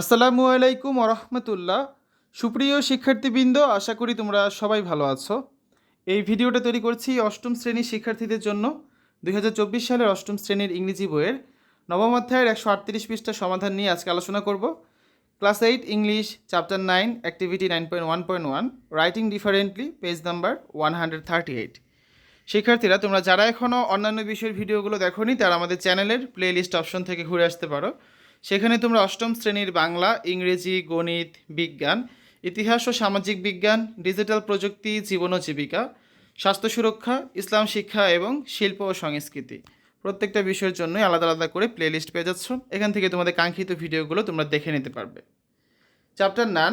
আসসালামু আলাইকুম রহমতুল্লাহ সুপ্রিয় শিক্ষার্থীবৃন্দ, আশা করি তোমরা সবাই ভালো আছো। এই ভিডিওটা তৈরি করছি অষ্টম শ্রেণির শিক্ষার্থীদের জন্য। দুই হাজার চব্বিশ সালের অষ্টম শ্রেণির ইংরেজি বইয়ের। নবম অধ্যায়ের একশো আটত্রিশ পৃষ্ঠা সমাধান নিয়ে আজকে আলোচনা করব। Class eight, English, chapter nine, activity nine point one point one, writing differently, page number one hundred thirty eight. শিক্ষার্থীরা, তোমরা যারা এখনও অন্যান্য বিষয়ের ভিডিওগুলো দেখোনি, তারা আমাদের চ্যানেলের প্লে লিস্ট অপশন থেকে ঘুরে আসতে পারো। সেখানে তোমরা অষ্টম শ্রেণির বাংলা, ইংরেজি, গণিত, বিজ্ঞান, ইতিহাস ও সামাজিক বিজ্ঞান, ডিজিটাল প্রযুক্তি, জীবন ও জীবিকা, স্বাস্থ্য সুরক্ষা, ইসলাম শিক্ষা এবং শিল্প ও সংস্কৃতি। প্রত্যেকটা বিষয়ের জন্যই আলাদা আলাদা করে প্লে লিস্ট পেয়ে যাচ্ছ। এখান থেকে তোমাদের কাঙ্ক্ষিত ভিডিওগুলো তোমরা দেখে নিতে পারবে। চ্যাপ্টার নান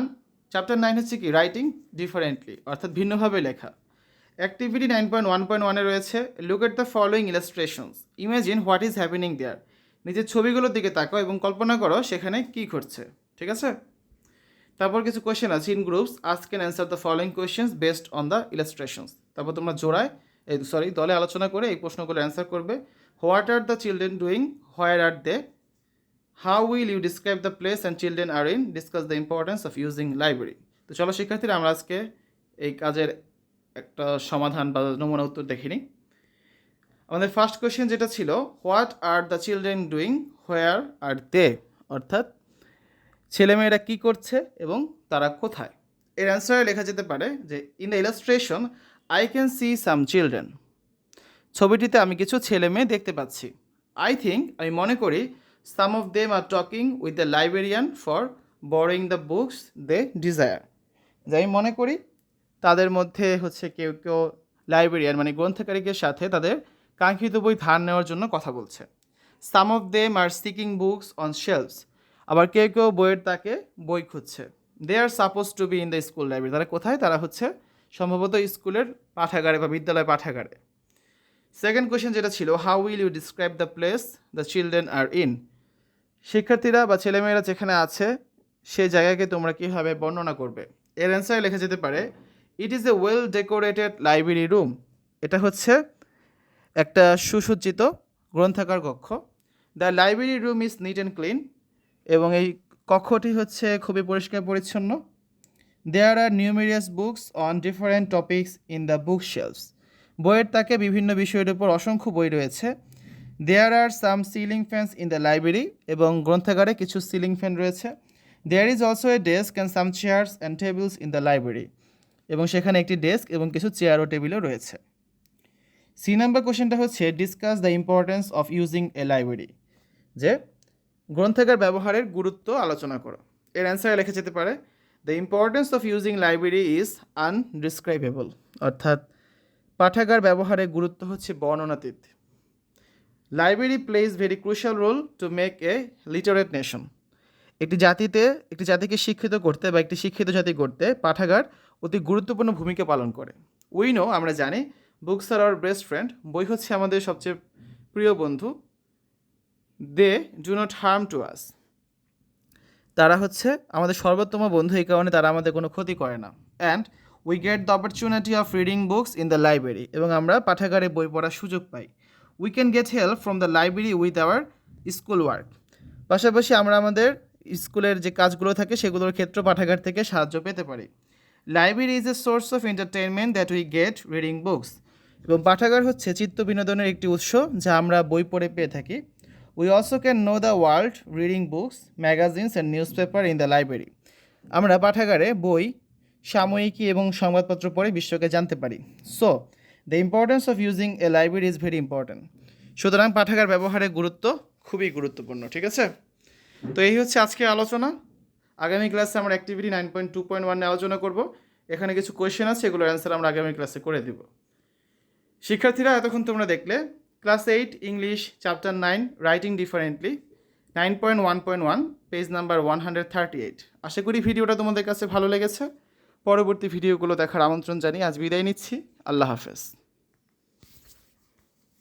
চ্যাপ্টার নাইন হচ্ছে কি? রাইটিং ডিফারেন্টলি অর্থাৎ ভিন্নভাবে লেখা। Activity nine point one point ওয়ানে রয়েছে look at the following illustrations imagine what is happening there নিজের ছবিগুলোর দিকে তাকাও এবং কল্পনা করো সেখানে কী ঘটছে, ঠিক আছে? তারপর কিছু কোয়েশ্চেন আছে ইন গ্রুপস আজ can answer the following questions based on the illustrations তারপর তোমরা জোড়ায়, এই সরি দলে আলোচনা করে এই প্রশ্নগুলো অ্যান্সার করবে। What are the children doing where are they how will you describe the place and children are in discuss the importance of using library তো চলো শিক্ষার্থীরা, আমরা আজকে এই কাজের একটা সমাধান বা নমুনা উত্তর দেখিনি আমাদের ফার্স্ট কোয়েশ্চেন যেটা ছিল what are the children doing where are they অর্থাৎ ছেলেমেয়েরা কী করছে এবং তারা কোথায়? এর অ্যান্সারে লেখা যেতে পারে যে in the illustration I can see some children ছবিটিতে আমি কিছু ছেলে মেয়ে দেখতে পাচ্ছি। আই থিঙ্ক আমি মনে করি some of them are talking with the librarian for borrowing the books they desire যে, আমি মনে করি, তাদের মধ্যে হচ্ছে কেউ কেউ লাইব্রেরিয়ান মানে গ্রন্থাগারিকের সাথে তাদের কাঙ্ক্ষিত বই ধার নেওয়ার জন্য কথা বলছে। Some of them are seeking books on shelves আবার কেউ কেউ বইয়ের তাকে বই খুঁজছে। They are suppose to be in the school library তারা কোথায়? তারা হচ্ছে সম্ভবত স্কুলের পাঠাগারে বা বিদ্যালয় পাঠাগারে। সেকেন্ড কোয়েশ্চেন যেটা ছিল how will you describe the place the children are in শিক্ষার্থীরা বা ছেলেমেয়েরা যেখানে আছে সেই জায়গাকে তোমরা কীভাবে বর্ণনা করবে? এর অ্যান্সারে লেখা যেতে পারে it is a well decorated library room এটা হচ্ছে একটা সুসজ্জিত গ্রন্থাগার কক্ষ। The library room is neat and clean এবং এই কক্ষটি হচ্ছে খুবই পরিষ্কার পরিচ্ছন্ন। There are numerous books on different topics in the book shelves বইয়ের তাকে বিভিন্ন বিষয়ের উপর অসংখ্য বই রয়েছে। There are some ceiling fans in the library এবং গ্রন্থাগারে কিছু সিলিং ফ্যান রয়েছে। There is also a desk and some chairs and tables in the library এবং সেখানে একটি ডেস্ক এবং কিছু চেয়ার ও টেবিলও রয়েছে। সি নাম্বার কোশ্চেনটা হচ্ছে discuss the importance of using a library যে, গ্রন্থাগার ব্যবহারের গুরুত্ব আলোচনা করো। এর অ্যান্সারে লেখা যেতে পারে the importance of using library is undescribable অর্থাৎ, পাঠাগার ব্যবহারের গুরুত্ব হচ্ছে বর্ণনাতীত library plays very crucial role to make a literate nation একটি জাতিতে, একটি জাতিকে শিক্ষিত করতে বা একটি শিক্ষিত জাতি করতে পাঠাগার অতি গুরুত্বপূর্ণ ভূমিকা পালন করে। উইনো আমরা জানি books are our best friend বই হচ্ছে আমাদের সবচেয়ে প্রিয় বন্ধু। They do not harm to us তারা হচ্ছে আমাদের সর্বোত্তম বন্ধু, এই কারণে তারা আমাদের কোনো ক্ষতি করে না। And we get the opportunity of reading books in the library এবং আমরা পাঠাগারে বই পড়ার সুযোগ পাই। We can get help from the library with our school work পাশাপাশি আমরা আমাদের স্কুলের যে কাজগুলো থাকে, সেগুলোর ক্ষেত্রে পাঠাগার থেকে সাহায্য পেতে পারি। Library is a source of entertainment that we get reading books এবং পাঠাগার হচ্ছে চিত্ত বিনোদনের একটি উৎস যা আমরা বই পড়ে পেয়ে থাকি। We also can know the world reading books magazines and newspaper in the library আমরা পাঠাগারে বই, সাময়িকী এবং সংবাদপত্র পড়ে বিশ্বকে জানতে পারি। So the importance of using a library is very important সুতরাং পাঠাগার ব্যবহারের গুরুত্ব খুবই গুরুত্বপূর্ণ, ঠিক আছে? তো এই হচ্ছে আজকে আলোচনা। আগামী ক্লাসে আমরা activity nine point two point ওয়ানে আলোচনা করব। এখানে কিছু কোয়েশ্চেন আছে, এগুলোর অ্যান্সার আমরা আগামী ক্লাসে করে দিব। শিক্ষার্থীরা, এতক্ষণ তোমরা দেখলে, class eight, English, chapter nine, writing differently, nine point one point one, page number one hundred thirty eight. আশা করি ভিডিওটা তোমাদের কাছে ভালো লেগেছে। পরবর্তী ভিডিওগুলো দেখার আমন্ত্রণ জানিয়ে আজ বিদায় নিচ্ছি। আল্লাহ হাফেজ।